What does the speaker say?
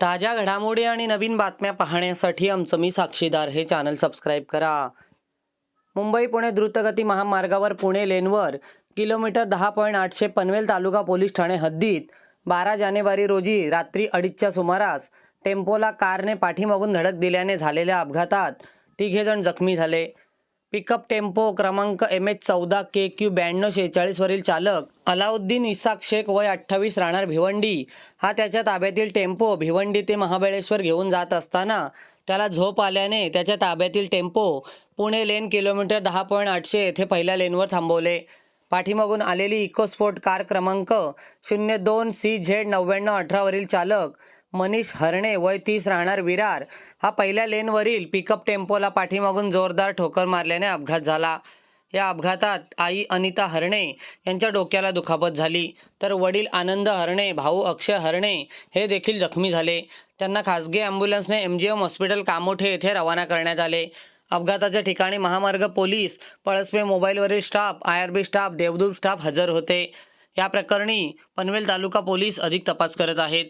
ताज्या घडामोडी आणि नवीन बातम्या पाहण्यासाठी आमचं मी साक्षीदार. हे चॅनल सबस्क्राईब करा. मुंबई पुणे द्रुतगती महामार्गावर पुणे लेनवर किलोमीटर दहा पॉईंट आठशे पनवेल तालुका पोलीस ठाणे हद्दीत बारा जानेवारी रोजी रात्री अडीचच्या सुमारास टेम्पोला कारने पाठीमागून धडक दिल्याने झालेल्या अपघातात तिघेजण जखमी झाले. पिकअप टेम्पो क्रमांक एम एच चौदा के क्यू ब्याण्णव शेहेचाळीसवरील चालक अलाउद्दीन इसाक शेख वय अठ्ठावीस राहणार भिवंडी. हा त्याच्या ताब्यातील टेम्पो भिवंडी ते महाबळेश्वर घेऊन जात असताना त्याला झोप आल्याने त्याच्या ताब्यातील टेम्पो पुणे लेन किलोमीटर दहा पॉईंट आठशे येथे पहिल्या लेनवर थांबवले. पाठीमागून आलेली इकोस्पोर्ट कार क्रमांक शून्य दोन सी झेड नव्याण्णव अठरावरील चालक मनीष हरणे वय तीस राहणार विरार. हा पहिल्या लेनवरील पिकअप टेम्पोला पाठीमागून जोरदार ठोकर मारल्याने अपघात झाला. या अपघातात आई अनिता हरणे यांच्या डोक्याला दुखापत झाली. तर वडील आनंद हरणे भाऊ अक्षय हरणे हे देखील जखमी झाले. त्यांना खासगी ॲम्ब्युलन्सने M G M hospital Kamothe येथे रवाना करण्यात आले. अपघाताच्या ठिकाणी महामार्ग पोलीस Palaspe मोबाईलवरील staff I R B staff देवदूत स्टाफ हजर होते. या प्रकरणी पनवेल तालुका पोलीस अधिक तपास करत आहेत.